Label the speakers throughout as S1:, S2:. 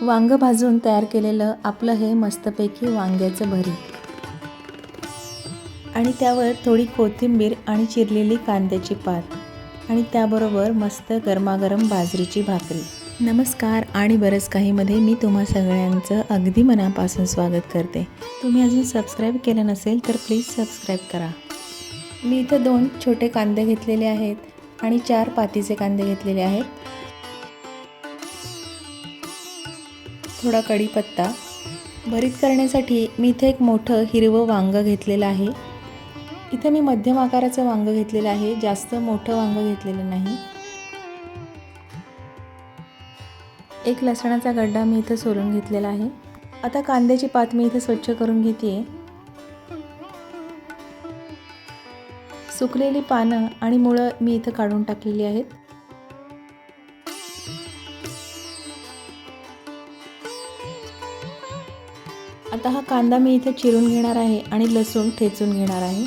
S1: वांग भाजून तयार केलेलं आपलं हे मस्तपैकी वांग्याचं भरीत. आणि त्यावर थोडी कोथिंबीर आणि चिरलेली कांद्याची पात आणि त्याबरोबर मस्त गरमागरम बाजरीची भाकरी. नमस्कार आणि बरंच काहीमध्ये मी तुम्हा सगळ्यांचं अगदी मनापासून स्वागत करते. तुम्ही अजून सबस्क्राईब केलं नसेल तर प्लीज सबस्क्राईब करा. मी इथं दोन छोटे कांदे घेतलेले आहेत आणि चार पातीचे कांदे घेतलेले आहेत. थोडा कढीपत्ता. भरीत करण्यासाठी मी इथे एक मोठं हिरवं वांगं घेतलेलं आहे. इथं मी मध्यम आकाराचं वांगं घेतलेलं आहे. जास्त मोठं वांगं घेतलेलं नाही. एक लसणाचा गड्डा मी इथं सोलून घेतलेला आहे. आता कांद्याची पात मी इथं स्वच्छ करून घेते सुकलेली पानं आणि मुळं मी इथं काढून टाकलेली आहेत. आता हा कांदा मी इथे चिरून घेणार आहे आणि लसूण ठेचून घेणार आहे.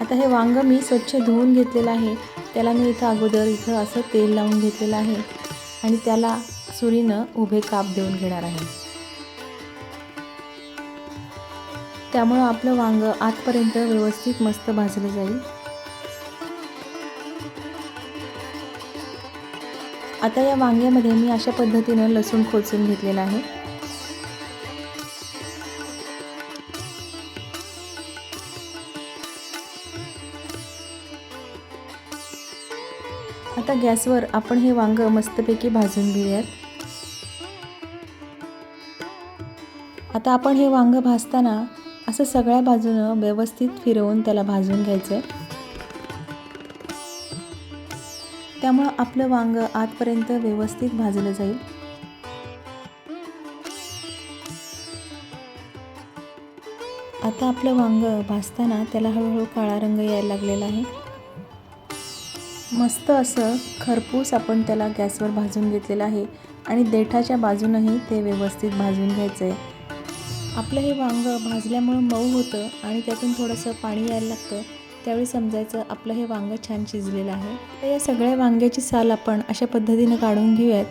S1: आता हे वांग मी स्वच्छ धुवून घेतलेलं आहे. त्याला मी इथं अगोदर इथं असं तेल लावून घेतलेलं आहे आणि त्याला सुरीनं उभे काप देऊन घेणार आहे. त्यामुळं आपलं वांग आतपर्यंत व्यवस्थित मस्त भाजलं जाईल. आता या वांग्यामध्ये मी अशा पद्धतीनं लसूण खोचून घेतलेला आहे. आता गॅसवर आपण हे वांग मस्तपैकी भाजून घेऊयात. आता आपण हे वांग भाजताना असं सगळ्या बाजूनं व्यवस्थित फिरवून त्याला भाजून घ्यायचं आहे त्यामुळं आपलं वांग आतपर्यंत व्यवस्थित भाजलं जाईल. आता आपलं वांग भाजताना त्याला हळूहळू काळा रंग यायला लागलेला आहे. मस्त असं खरपूस आपण त्याला गॅसवर भाजून घेतलेलं आहे आणि देठाच्या बाजूनही ते व्यवस्थित भाजून घ्यायचं आहे. आपलं हे वांग भाजल्यामुळं मऊ होतं आणि त्यातून थोडंसं पाणी यायला लागतं. त्यावेळी समजायचं आपलं हे वांगं छान शिजलेलं आहे. तर या सगळ्या वांग्याची साल आपण अशा पद्धतीनं काढून घेऊयात.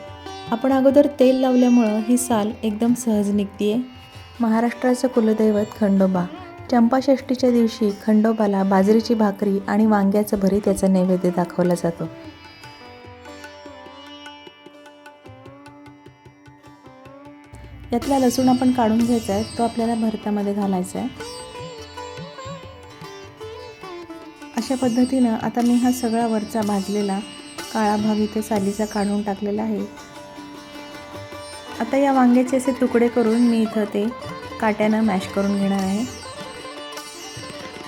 S1: आपण अगोदर तेल लावल्यामुळं ही साल एकदम सहज निघते आहे महाराष्ट्राचं कुलदैवत खंडोबा. चंपाषष्टीच्या दिवशी खंडोबाला बाजरीची भाकरी आणि वांग्याचं भरीत याचा नैवेद्य दाखवला जातो. यातला लसूण आपण काढून घ्यायचा आहे तो आपल्याला भरतामध्ये घालायचा आहे. अशा पद्धतीनं आता मी हा सगळा वरचा भाजलेला काळा भाग इथे सालीचा काढून टाकलेला आहे. आता या वांग्याचे असे तुकडे करून मी इथं ते काट्यानं मॅश करून घेणार आहे.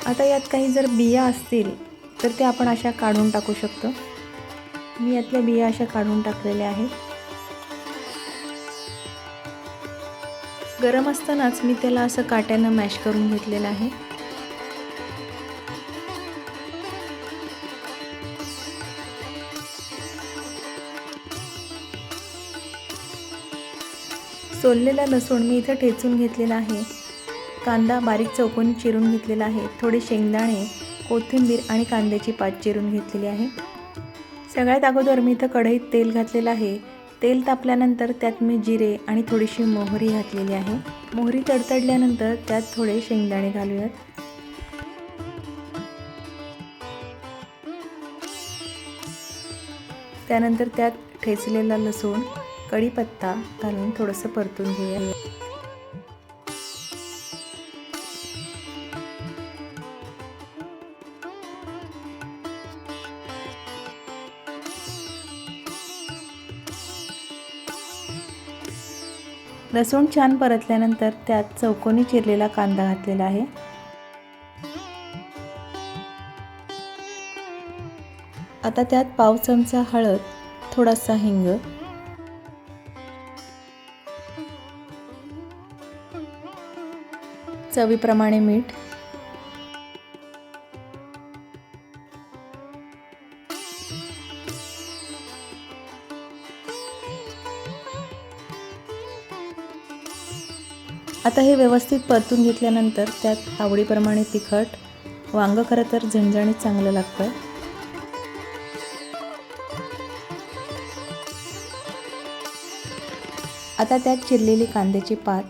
S1: आता यात काही जर बिया असतील तर ते आपण अशा काढून टाकू शकतो. मी यातल्या बिया अशा काढून टाकलेल्या आहेत. गरम असतानाच मी त्याला असं काट्यानं मॅश करून घेतलेलं आहे. सोललेला लसूण मी इथं ठेचून घेतलेला आहे. कांदा बारीक चौकोनी चिरून घेतलेला आहे. थोडे शेंगदाणे कोथिंबीर आणि कांद्याची पात चिरून घेतलेली आहे. सगळ्यात अगोदर मी इथं कढईत तेल घातलेलं आहे. तेल तापल्यानंतर त्यात मी जिरे आणि थोडीशी मोहरी घातलेली आहे. मोहरी तडतडल्यानंतर त्यात थोडे शेंगदाणे घालूयात. त्यानंतर त्यात ठेचलेला लसूण कढीपत्ता घालून थोडंसं परतून घेऊया. लसूण छान परतल्यानंतर त्यात चौकोनी चिरलेला कांदा घातलेला आहे. आता त्यात पाव चमचा हळद थोडासा हिंग चवीप्रमाणे मीठ. आता हे व्यवस्थित परतून घेतल्यानंतर त्यात आवडीप्रमाणे तिखट वांग खरं तर झणझणीत चांगलं लागतं. आता त्यात चिरलेली कांद्याची पात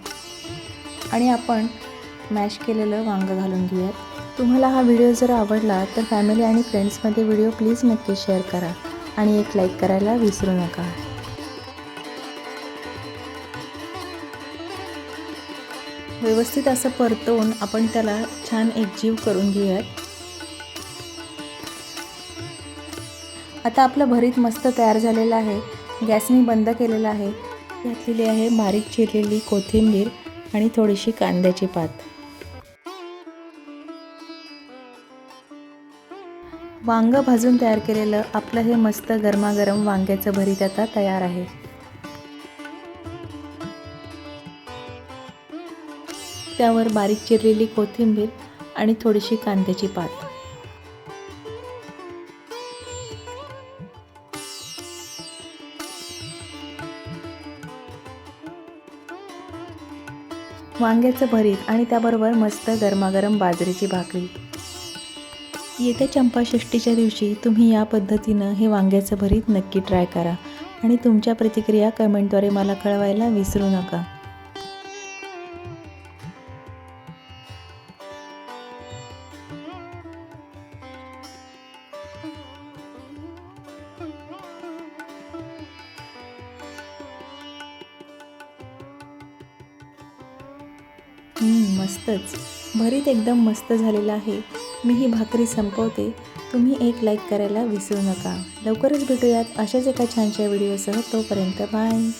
S1: आणि आपण मॅश केलेलं वांगं घालून घेऊयात. तुम्हाला हा व्हिडिओ जर आवडला तर फॅमिली आणि फ्रेंड्समध्ये व्हिडिओ प्लीज नक्की शेअर करा आणि एक लाईक करायला विसरू नका. व्यवस्थित असं परतवून आपण त्याला छान एकजीव करून घेऊयात. आता आपलं भरीत मस्त तयार झालेलं आहे. गॅस मी बंद केलेला आहे. घातलेली आहे बारीक चिरलेली कोथिंबीर आणि थोडीशी कांद्याची पात. वांगं भाजून तयार केलेलं आपलं हे मस्त गरमागरम वांग्याचं भरीत आता तयार आहे. त्यावर बारीक चिरलेली कोथिंबीर आणि थोडीशी कांद्याची पात. वांग्याचं भरीत आणि त्याबरोबर मस्त गरमागरम बाजरीची भाकरी. येत्या चंपाषष्टीच्या दिवशी तुम्ही या पद्धतीनं हे वांग्याचं भरीत नक्की ट्राय करा आणि तुमच्या प्रतिक्रिया कमेंटद्वारे मला कळवायला विसरू नका. मस्तच. भरीत एकदम मस्त झालेलं आहे. मी ही भाकरी संपवते. तुम्ही एक लाईक करायला विसरू नका. लवकरच भेटूयात अशाच एका छानशा व्हिडिओसह. तोपर्यंत बाय